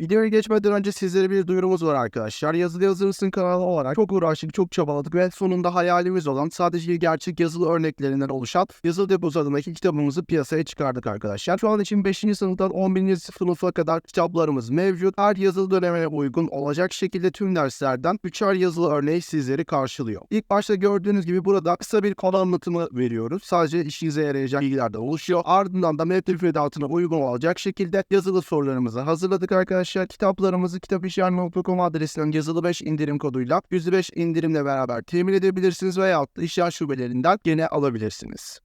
Videoya geçmeden önce sizlere bir duyurumuz var arkadaşlar. Yazılı Yazır mısın kanalı olarak çok uğraştık, çok çabaladık ve sonunda hayalimiz olan sadece gerçek yazılı örneklerinden oluşan Yazılı Deposu adındaki kitabımızı piyasaya çıkardık arkadaşlar. Şu an için 5. sınıftan 11. sınıfa kadar kitaplarımız mevcut. Her yazılı döneme uygun olacak şekilde tüm derslerden 3'er yazılı örneği sizleri karşılıyor. İlk başta gördüğünüz gibi burada kısa bir konu anlatımı veriyoruz. Sadece işinize yarayacak bilgilerden oluşuyor. Ardından da metni müfredatına uygun olacak şekilde yazılı sorularımızı hazırladık arkadaşlar. Kitaplarımızı kitapişyer.com adresinden yazılı 5 indirim koduyla %5 indirimle beraber temin edebilirsiniz veyahut da işler şubelerinden gene alabilirsiniz.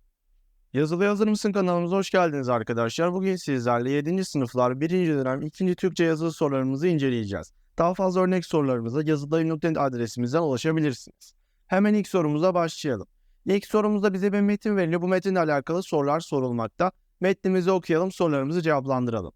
Yazılı Yazır mısın kanalımıza hoş geldiniz arkadaşlar. Bugün sizlerle 7. sınıflar 1. dönem 2. Türkçe yazılı sorularımızı inceleyeceğiz. Daha fazla örnek sorularımıza yazıdayım.net adresimizden ulaşabilirsiniz. Hemen ilk sorumuza başlayalım. İlk sorumuzda bize bir metin veriliyor. Bu metinle alakalı sorular sorulmakta. Metnimizi okuyalım, sorularımızı cevaplandıralım.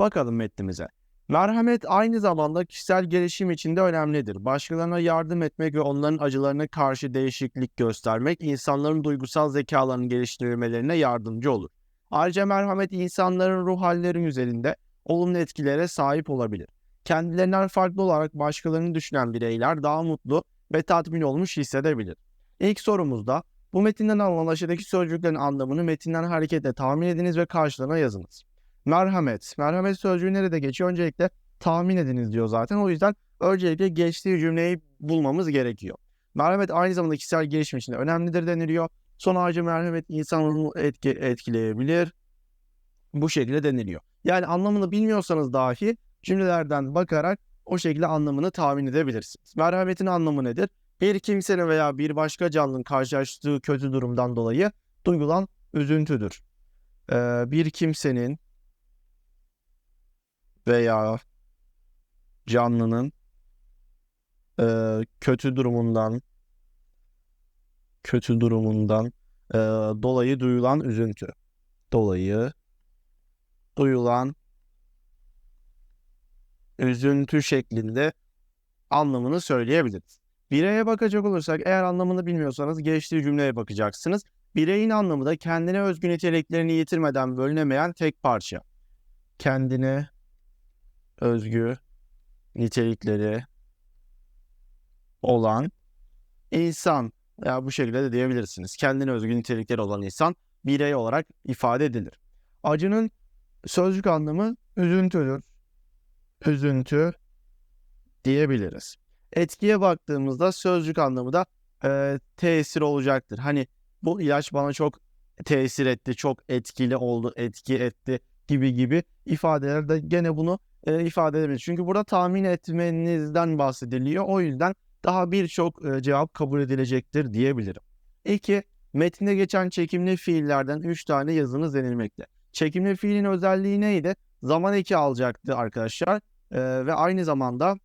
Bakalım metnimize. Merhamet aynı zamanda kişisel gelişim için de önemlidir. Başkalarına yardım etmek ve onların acılarına karşı değişiklik göstermek insanların duygusal zekalarını geliştirmelerine yardımcı olur. Ayrıca merhamet insanların ruh halleri üzerinde olumlu etkilere sahip olabilir. Kendilerinden farklı olarak başkalarını düşünen bireyler daha mutlu ve tatmin olmuş hissedebilir. İlk sorumuzda bu metinden alınan aşağıdaki sözcüklerin anlamını metinden hareketle tahmin ediniz ve karşılığına yazınız. Merhamet. Merhamet sözcüğü nerede geçiyor? Öncelikle tahmin ediniz diyor zaten. O yüzden öncelikle geçtiği cümleyi bulmamız gerekiyor. Merhamet aynı zamanda kişisel gelişim için önemlidir deniliyor. Son ağacı merhamet insanı etki, etkileyebilir. Bu şekilde deniliyor. Yani anlamını bilmiyorsanız dahi cümlelerden bakarak o şekilde anlamını tahmin edebilirsiniz. Merhametin anlamı nedir? Bir kimsenin veya bir başka canlının karşılaştığı kötü durumdan dolayı duygulan üzüntüdür. Ee, bir kimsenin veya canlının e, kötü durumundan kötü durumundan e, dolayı duyulan üzüntü. Dolayı duyulan üzüntü şeklinde anlamını söyleyebiliriz. Bireye bakacak olursak eğer anlamını bilmiyorsanız geçtiği cümleye bakacaksınız. Bireyin anlamı da kendine özgü niteliklerini yitirmeden bölünemeyen tek parça. Kendine özgü nitelikleri olan insan veya bu şekilde de diyebilirsiniz. Kendine özgü nitelikleri olan insan birey olarak ifade edilir. Acının sözcük anlamı üzüntüdür. Üzüntü diyebiliriz. Etkiye baktığımızda sözcük anlamı da e, tesir olacaktır. Hani bu ilaç bana çok tesir etti, çok etkili oldu, etki etti gibi gibi ifadeler de gene bunu e, ifade edebilir. Çünkü burada tahmin etmenizden bahsediliyor. O yüzden daha birçok e, cevap kabul edilecektir diyebilirim. 2. Metinde geçen çekimli fiillerden 3 tane yazınız denilmekte. Çekimli fiilin özelliği neydi? Zaman eki alacaktı arkadaşlar. E, ve aynı zamanda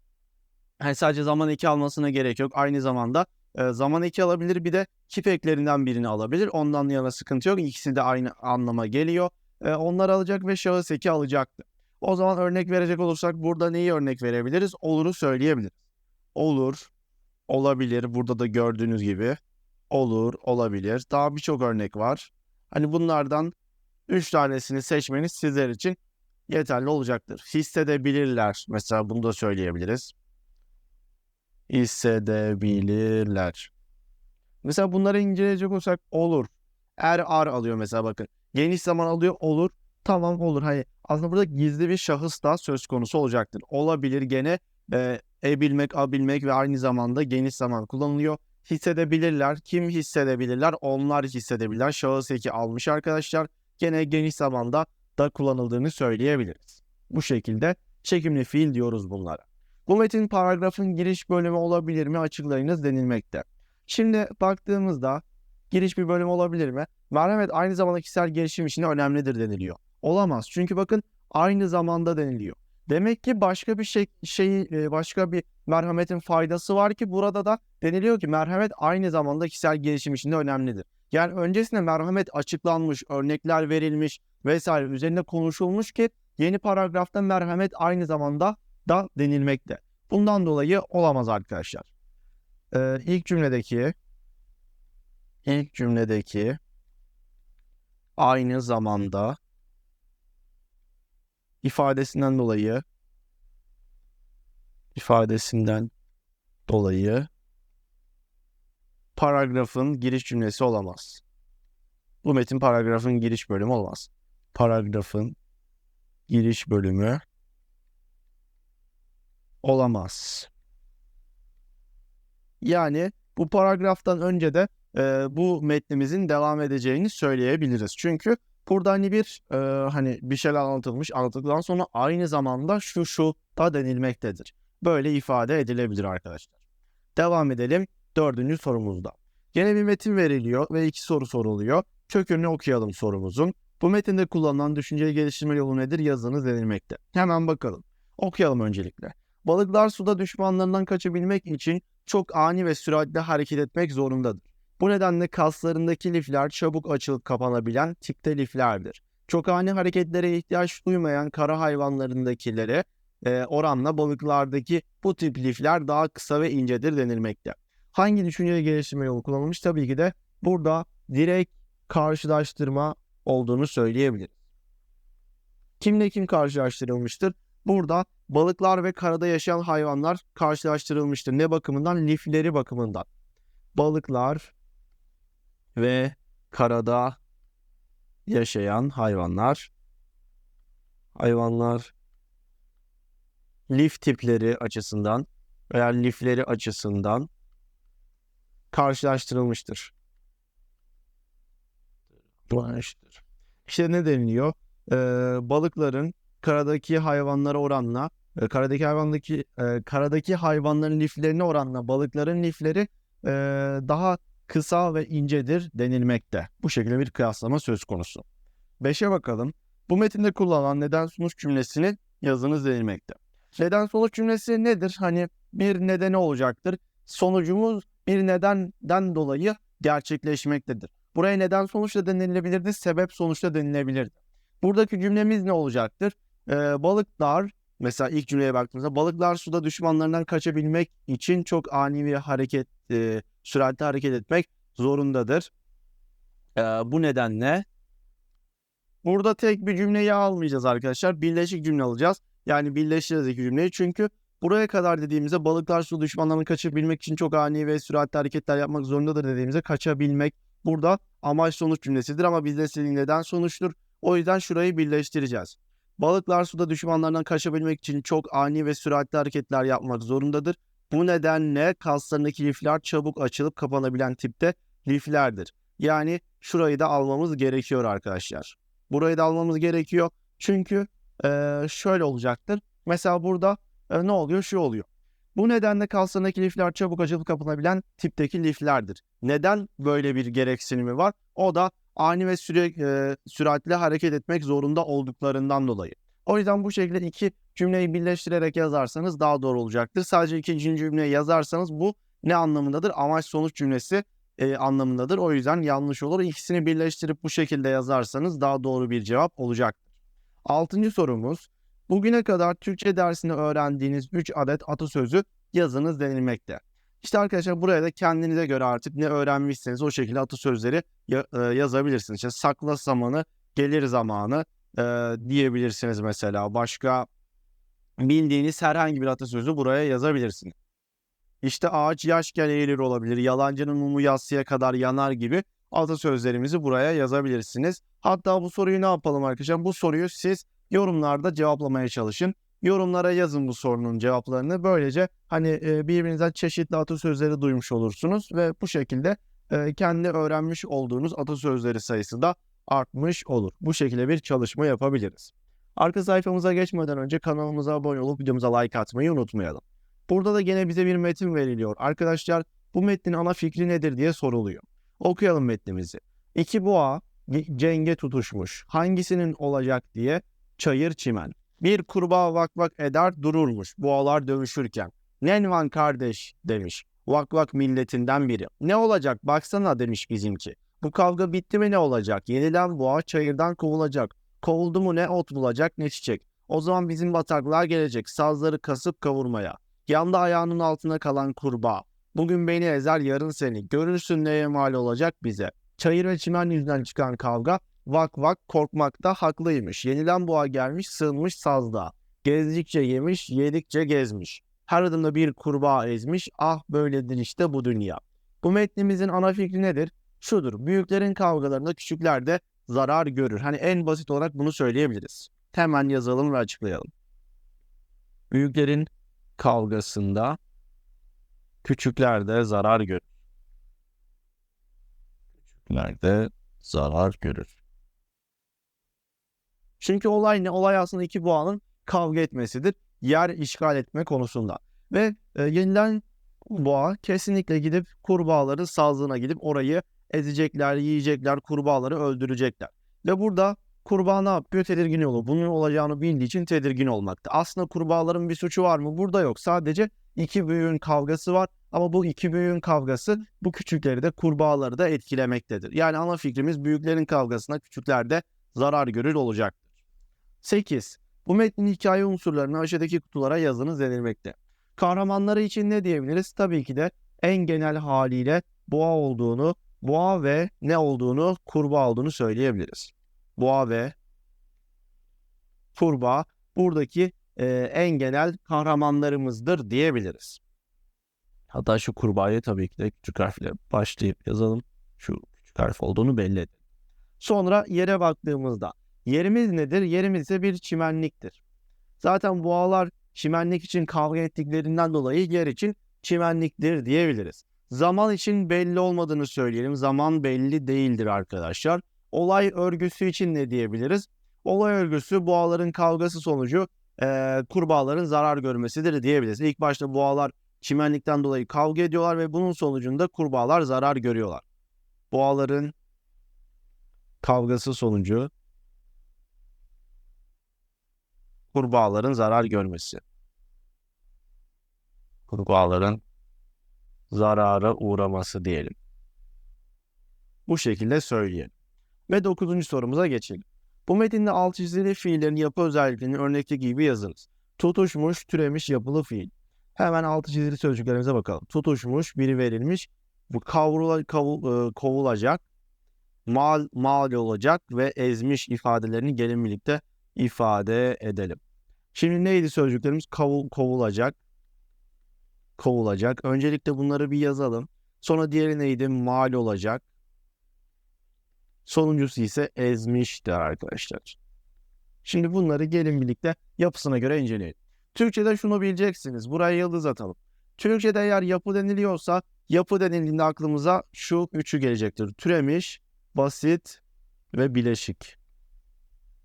yani sadece zaman eki almasına gerek yok. Aynı zamanda e, zaman eki alabilir bir de kip eklerinden birini alabilir. Ondan yana sıkıntı yok. İkisi de aynı anlama geliyor. E, onlar alacak ve şahıs eki alacaktı. O zaman örnek verecek olursak burada neyi örnek verebiliriz? Olur'u söyleyebiliriz. Olur, olabilir. Burada da gördüğünüz gibi olur, olabilir. Daha birçok örnek var. Hani bunlardan 3 tanesini seçmeniz sizler için yeterli olacaktır. Hissedebilirler. Mesela bunu da söyleyebiliriz. Hissedebilirler. Mesela bunları inceleyecek olursak olur. Er ar alıyor mesela bakın. Geniş zaman alıyor olur. Tamam olur. Hani aslında burada gizli bir şahıs da söz konusu olacaktır. Olabilir gene e, e bilmek, a bilmek ve aynı zamanda geniş zaman kullanılıyor. Hissedebilirler. Kim hissedebilirler? Onlar hissedebilirler. Şahıs eki almış arkadaşlar. Gene geniş zamanda da kullanıldığını söyleyebiliriz. Bu şekilde çekimli fiil diyoruz bunlara. Bu metin paragrafın giriş bölümü olabilir mi açıklayınız denilmekte. Şimdi baktığımızda giriş bir bölüm olabilir mi? Merhamet aynı zamanda kişisel gelişim için önemlidir deniliyor. Olamaz. Çünkü bakın aynı zamanda deniliyor. Demek ki başka bir şey, şey başka bir merhametin faydası var ki burada da deniliyor ki merhamet aynı zamanda kişisel gelişim için de önemlidir. Yani öncesinde merhamet açıklanmış, örnekler verilmiş vesaire üzerinde konuşulmuş ki yeni paragrafta merhamet aynı zamanda da denilmekte. Bundan dolayı olamaz arkadaşlar. Ee, ilk cümledeki ilk cümledeki aynı zamanda ifadesinden dolayı ifadesinden dolayı paragrafın giriş cümlesi olamaz. Bu metin paragrafın giriş bölümü olmaz. Paragrafın giriş bölümü olamaz. Yani bu paragraftan önce de e, bu metnimizin devam edeceğini söyleyebiliriz. Çünkü burada hani bir e, hani bir şeyler anlatılmış anlatıldıktan sonra aynı zamanda şu şu da denilmektedir. Böyle ifade edilebilir arkadaşlar. Devam edelim dördüncü sorumuzda. Gene bir metin veriliyor ve iki soru soruluyor. Kökünü okuyalım sorumuzun. Bu metinde kullanılan düşünceyi geliştirme yolu nedir yazınız denilmekte. Hemen bakalım. Okuyalım öncelikle. Balıklar suda düşmanlarından kaçabilmek için çok ani ve süratli hareket etmek zorundadır. Bu nedenle kaslarındaki lifler çabuk açılıp kapanabilen tipte liflerdir. Çok ani hareketlere ihtiyaç duymayan kara hayvanlarındakilere e, oranla balıklardaki bu tip lifler daha kısa ve incedir denilmekte. Hangi düşünce geliştirme yolu kullanılmış? Tabii ki de burada direkt karşılaştırma olduğunu söyleyebiliriz. Kimle kim karşılaştırılmıştır? Burada balıklar ve karada yaşayan hayvanlar karşılaştırılmıştır. Ne bakımından? Lifleri bakımından. Balıklar ve karada yaşayan hayvanlar hayvanlar lif tipleri açısından veya lifleri açısından karşılaştırılmıştır. Bulaştır. İşte ne deniliyor? Ee, balıkların karadaki hayvanlara oranla e, karadaki hayvandaki e, karadaki hayvanların liflerine oranla balıkların lifleri e, daha kısa ve incedir denilmekte. Bu şekilde bir kıyaslama söz konusu. 5'e bakalım. Bu metinde kullanılan neden sonuç cümlesini yazınız denilmekte. Neden sonuç cümlesi nedir? Hani bir nedeni olacaktır. Sonucumuz bir nedenden dolayı gerçekleşmektedir. Buraya neden sonuçla denilebilirdi, sebep sonuçla denilebilirdi. Buradaki cümlemiz ne olacaktır? Ee, balıklar, mesela ilk cümleye baktığımızda balıklar suda düşmanlarından kaçabilmek için çok ani bir hareket, e, süratli hareket etmek zorundadır. Ee, bu nedenle burada tek bir cümleyi almayacağız arkadaşlar. Birleşik cümle alacağız. Yani birleştireceğiz iki cümleyi. Çünkü buraya kadar dediğimizde balıklar su düşmanlarını kaçabilmek için çok ani ve süratli hareketler yapmak zorundadır dediğimizde kaçabilmek burada amaç sonuç cümlesidir ama bizde istediğin neden sonuçtur. O yüzden şurayı birleştireceğiz. Balıklar suda düşmanlarından kaçabilmek için çok ani ve süratli hareketler yapmak zorundadır. Bu nedenle kaslarındaki lifler çabuk açılıp kapanabilen tipte liflerdir. Yani şurayı da almamız gerekiyor arkadaşlar. Burayı da almamız gerekiyor. Çünkü e, şöyle olacaktır. Mesela burada e, ne oluyor? Şu oluyor. Bu nedenle kaslarındaki lifler çabuk açılıp kapanabilen tipteki liflerdir. Neden böyle bir gereksinimi var? O da ani ve süre, e, süratli hareket etmek zorunda olduklarından dolayı. O yüzden bu şekilde iki cümleyi birleştirerek yazarsanız daha doğru olacaktır. Sadece ikinci cümleyi yazarsanız bu ne anlamındadır? Amaç sonuç cümlesi e, anlamındadır. O yüzden yanlış olur. İkisini birleştirip bu şekilde yazarsanız daha doğru bir cevap olacaktır. Altıncı sorumuz. Bugüne kadar Türkçe dersinde öğrendiğiniz 3 adet atasözü yazınız denilmekte. İşte arkadaşlar buraya da kendinize göre artık ne öğrenmişseniz o şekilde atasözleri ya, e, yazabilirsiniz. İşte sakla zamanı, gelir zamanı e, diyebilirsiniz mesela. Başka bildiğiniz herhangi bir atasözü buraya yazabilirsiniz. İşte ağaç yaşken eğilir olabilir, yalancının mumu yatsıya kadar yanar gibi atasözlerimizi buraya yazabilirsiniz. Hatta bu soruyu ne yapalım arkadaşlar? Bu soruyu siz yorumlarda cevaplamaya çalışın. Yorumlara yazın bu sorunun cevaplarını. Böylece hani e, birbirinizden çeşitli atasözleri duymuş olursunuz ve bu şekilde e, kendi öğrenmiş olduğunuz atasözleri sayısı da artmış olur. Bu şekilde bir çalışma yapabiliriz. Arka sayfamıza geçmeden önce kanalımıza abone olup videomuza like atmayı unutmayalım. Burada da gene bize bir metin veriliyor. Arkadaşlar bu metnin ana fikri nedir diye soruluyor. Okuyalım metnimizi. İki boğa cenge tutuşmuş. Hangisinin olacak diye çayır çimen. Bir kurbağa vak vak eder dururmuş boğalar dövüşürken. Nenvan kardeş demiş. Vak vak milletinden biri. Ne olacak baksana demiş bizimki. Bu kavga bitti mi ne olacak? Yenilen boğa çayırdan kovulacak. Kovuldu mu ne ot bulacak ne çiçek. O zaman bizim bataklar gelecek sazları kasıp kavurmaya. Yanda ayağının altına kalan kurbağa. Bugün beni ezer yarın seni. Görürsün neye mal olacak bize. Çayır ve çimen yüzünden çıkan kavga vak vak korkmakta haklıymış. Yenilen boğa gelmiş sığınmış sazda. Gezdikçe yemiş, yedikçe gezmiş. Her adımda bir kurbağa ezmiş. Ah böyledir işte bu dünya. Bu metnimizin ana fikri nedir? Şudur. Büyüklerin kavgalarında küçükler de zarar görür. Hani en basit olarak bunu söyleyebiliriz. Hemen yazalım ve açıklayalım. Büyüklerin kavgasında küçükler de zarar görür. Küçükler de zarar görür. Çünkü olay ne? Olay aslında iki boğanın kavga etmesidir. Yer işgal etme konusunda. Ve e, yenilen boğa kesinlikle gidip kurbağaların sazlığına gidip orayı ezecekler, yiyecekler, kurbağaları öldürecekler. Ve burada kurbağa ne yapıyor? Tedirgin oluyor. Bunun olacağını bildiği için tedirgin olmakta. Aslında kurbağaların bir suçu var mı? Burada yok. Sadece iki büyüğün kavgası var. Ama bu iki büyüğün kavgası bu küçükleri de kurbağaları da etkilemektedir. Yani ana fikrimiz büyüklerin kavgasına küçükler de zarar görür olacaktır. 8. Bu metnin hikaye unsurlarını aşağıdaki kutulara yazınız denilmekte. Kahramanları için ne diyebiliriz? Tabii ki de en genel haliyle boğa olduğunu, boğa ve ne olduğunu, kurbağa olduğunu söyleyebiliriz. Boğa ve kurbağa buradaki e, en genel kahramanlarımızdır diyebiliriz. Hatta şu kurbağayı tabii ki de küçük harfle başlayıp yazalım. Şu küçük harf olduğunu belli edelim. Sonra yere baktığımızda yerimiz nedir? Yerimiz ise bir çimenliktir. Zaten boğalar çimenlik için kavga ettiklerinden dolayı yer için çimenliktir diyebiliriz. Zaman için belli olmadığını söyleyelim. Zaman belli değildir arkadaşlar. Olay örgüsü için ne diyebiliriz? Olay örgüsü boğaların kavgası sonucu e, kurbağaların zarar görmesidir diyebiliriz. İlk başta boğalar çimenlikten dolayı kavga ediyorlar ve bunun sonucunda kurbağalar zarar görüyorlar. Boğaların kavgası sonucu kurbağaların zarar görmesi. Kurbağaların zarara uğraması diyelim. Bu şekilde söyleyelim. Ve dokuzuncu sorumuza geçelim. Bu metinde alt çizili fiillerin yapı özelliklerini örnekteki gibi yazınız. Tutuşmuş, türemiş, yapılı fiil. Hemen altı çizili sözcüklerimize bakalım. Tutuşmuş, biri verilmiş, bu kavrula, kavul, e, kovulacak, mal, mal olacak ve ezmiş ifadelerini gelin birlikte ifade edelim. Şimdi neydi sözcüklerimiz? Kavul, kovulacak, kovulacak. Öncelikle bunları bir yazalım. Sonra diğeri neydi? Mal olacak. Sonuncusu ise ezmiştir arkadaşlar. Şimdi bunları gelin birlikte yapısına göre inceleyelim. Türkçe'de şunu bileceksiniz. Buraya yıldız atalım. Türkçe'de eğer yapı deniliyorsa yapı denildiğinde aklımıza şu üçü gelecektir. Türemiş, basit ve bileşik.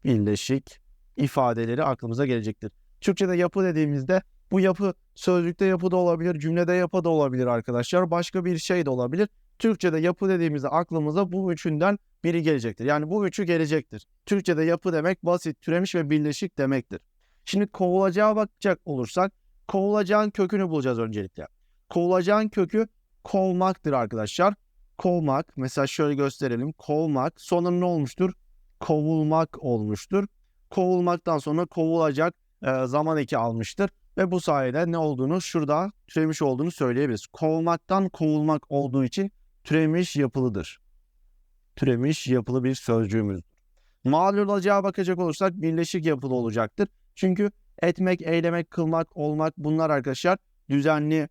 Bileşik ifadeleri aklımıza gelecektir. Türkçe'de yapı dediğimizde bu yapı sözlükte yapı da olabilir, cümlede yapı da olabilir arkadaşlar. Başka bir şey de olabilir. Türkçe'de yapı dediğimizde aklımıza bu üçünden biri gelecektir. Yani bu üçü gelecektir. Türkçe'de yapı demek basit, türemiş ve birleşik demektir. Şimdi kovulacağa bakacak olursak kovulacağın kökünü bulacağız öncelikle. Kovulacağın kökü kovmaktır arkadaşlar. Kovmak mesela şöyle gösterelim. Kovmak sonra ne olmuştur? Kovulmak olmuştur. Kovulmaktan sonra kovulacak e, zaman eki almıştır. Ve bu sayede ne olduğunu şurada türemiş olduğunu söyleyebiliriz. Kovmaktan kovulmak olduğu için türemiş yapılıdır. Türemiş yapılı bir sözcüğümüzdür. Mal olacağı bakacak olursak birleşik yapılı olacaktır. Çünkü etmek, eylemek, kılmak, olmak bunlar arkadaşlar düzenli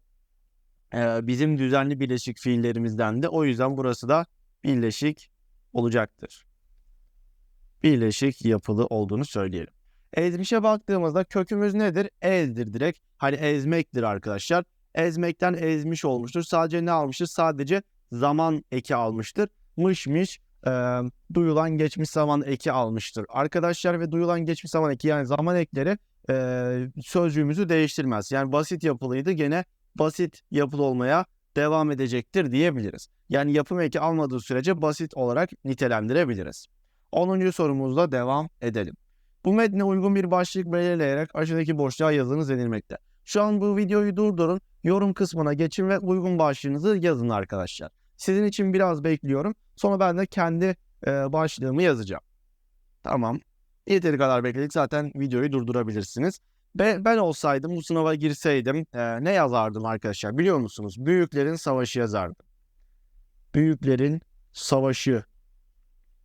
e, bizim düzenli birleşik fiillerimizden de o yüzden burası da birleşik olacaktır. Birleşik yapılı olduğunu söyleyelim. Ezmişe baktığımızda kökümüz nedir? Ezdir direkt. Hani ezmektir arkadaşlar. Ezmekten ezmiş olmuştur. Sadece ne almıştır? Sadece zaman eki almıştır. Mışmış e, duyulan geçmiş zaman eki almıştır. Arkadaşlar ve duyulan geçmiş zaman eki yani zaman ekleri e, sözcüğümüzü değiştirmez. Yani basit yapılıydı gene basit yapılı olmaya devam edecektir diyebiliriz. Yani yapım eki almadığı sürece basit olarak nitelendirebiliriz. 10. sorumuzla devam edelim. Bu metne uygun bir başlık belirleyerek aşağıdaki boşluğa yazınız denilmekte. Şu an bu videoyu durdurun, yorum kısmına geçin ve uygun başlığınızı yazın arkadaşlar. Sizin için biraz bekliyorum. Sonra ben de kendi e, başlığımı yazacağım. Tamam. Yeteri kadar bekledik. Zaten videoyu durdurabilirsiniz. Be, ben olsaydım bu sınava girseydim e, ne yazardım arkadaşlar biliyor musunuz? Büyüklerin savaşı yazardım. Büyüklerin savaşı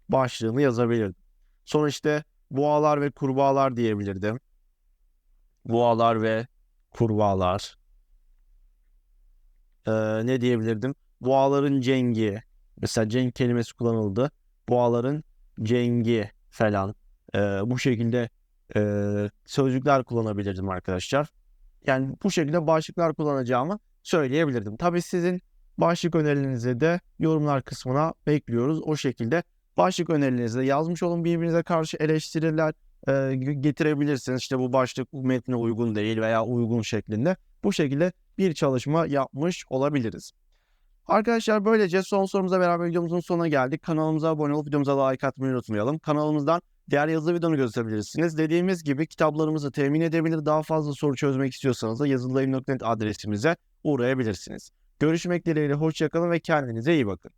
başlığını yazabilirdim. Sonra işte boğalar ve kurbağalar diyebilirdim. Boğalar ve kurbağalar. Ee, ne diyebilirdim? Boğaların cengi. Mesela cenk kelimesi kullanıldı. Boğaların cengi falan. Ee, bu şekilde e, sözcükler kullanabilirdim arkadaşlar. Yani bu şekilde başlıklar kullanacağımı söyleyebilirdim. Tabii sizin başlık önerilerinizi de yorumlar kısmına bekliyoruz. O şekilde başlık önerilerinizi de yazmış olun. Birbirinize karşı eleştiriler e, getirebilirsiniz. İşte bu başlık bu metne uygun değil veya uygun şeklinde. Bu şekilde bir çalışma yapmış olabiliriz. Arkadaşlar böylece son sorumuza beraber videomuzun sonuna geldik. Kanalımıza abone olup videomuza like atmayı unutmayalım. Kanalımızdan diğer yazılı videonu gösterebilirsiniz. Dediğimiz gibi kitaplarımızı temin edebilir. Daha fazla soru çözmek istiyorsanız da yazılılayım.net adresimize uğrayabilirsiniz. Görüşmek dileğiyle hoşçakalın ve kendinize iyi bakın.